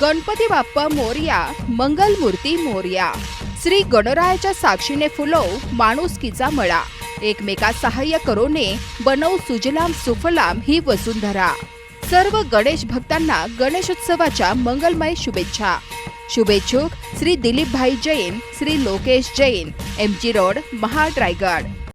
गणपती बाप्पा मोर्या मंगलमूर्ती मोर्या. श्री गणरायाच्या साक्षीने फुलव माणुसकीचा मळा. एकमेका सहाय्य करोने बनव सुजलाम सुफलाम ही वसुंधरा. सर्व गणेश भक्तांना गणेशोत्सवाच्या मंगलमय शुभेच्छा. शुभेच्छुक Shri Dilipbhai Jain Shri Lokesh Jain M G road Mahad Raigad.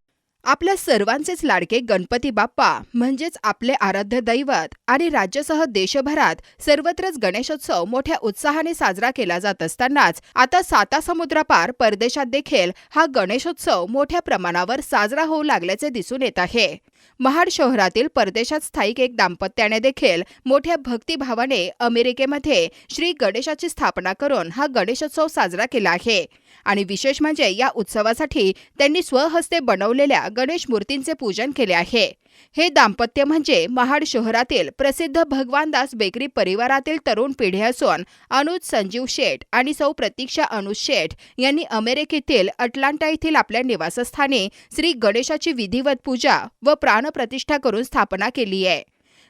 आपल्या सर्वांचेच लाडके गणपती बाप्पा म्हणजेच आपले आराध्य दैवत आणि राज्यासह देशभरात सर्वत्रच गणेशोत्सव मोठ्या उत्साहाने साजरा केला जात असतानाच आता साता समुद्रापार परदेशात देखील हा गणेशोत्सव मोठ्या प्रमाणावर साजरा होऊ लागल्याचे दिसून येत आहे. महाड शहरातील परदेशात स्थायिक एक दाम्पत्याने देखील मोठ्या भक्तिभावाने अमेरिकेमध्ये श्री गणेशाची स्थापना करून हा गणेशोत्सव साजरा केला आहे. आणि विशेष म्हणजे या उत्सवासाठी त्यांनी स्वहस्ते बनवलेल्या गणेश मूर्तींचे पूजन केले आहे. हे दाम्पत्य म्हणजे महाड शहरातील प्रसिद्ध भगवानदास बेकरी परिवारातील तरुण पिढी असून अनुज संजीव शेठ आणि सौ प्रतीक्षा अनुज शेठ यांनी अमेरिकेतील अटलांटा येथील आपल्या निवासस्थानी श्री गणेशाची विधिवत पूजा व प्राणप्रतिष्ठा करून स्थापना केली आहे.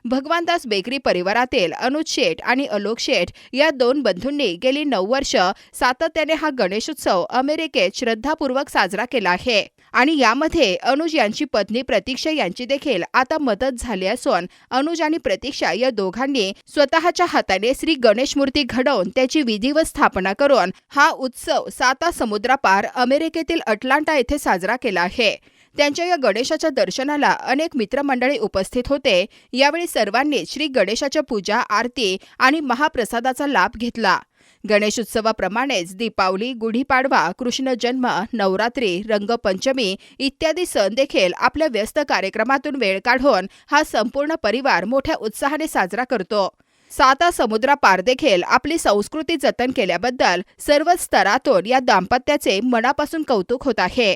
भगवानदास बेकरी परिवारातील अनुज शेठ आणि अलोक शेठ या दोन बंधूंनी गेली नऊ वर्ष सातत्याने हा गणेशोत्सव अमेरिकेत श्रद्धापूर्वक साजरा केला आहे. आणि यामध्ये अनुज यांची पत्नी प्रतीक्षा यांची देखील आता मदत झाली असून अनुज आणि प्रतीक्षा या दोघांनी स्वतःच्या हाताने श्री गणेश मूर्ती घडवून त्याची विधिवत स्थापना करून हा उत्सव साता समुद्रापार अमेरिकेतील अटलांटा येथे साजरा केला आहे. त्यांच्या या गणेशाच्या दर्शनाला अनेक मित्रमंडळी उपस्थित होते. यावेळी सर्वांनी श्री गणेशाच्या पूजा आरती आणि महाप्रसादाचा लाभ घेतला. गणेशोत्सवाप्रमाणेच दीपावली गुढीपाडवा कृष्ण जन्म नवरात्री रंगपंचमी इत्यादी सण देखील आपल्या व्यस्त कार्यक्रमातून वेळ काढून हा संपूर्ण परिवार मोठ्या उत्साहाने साजरा करतो. साता समुद्रापार देखील आपली संस्कृती जतन केल्याबद्दल सर्व स्तरातून या दाम्पत्याचे मनापासून कौतुक होत आहे.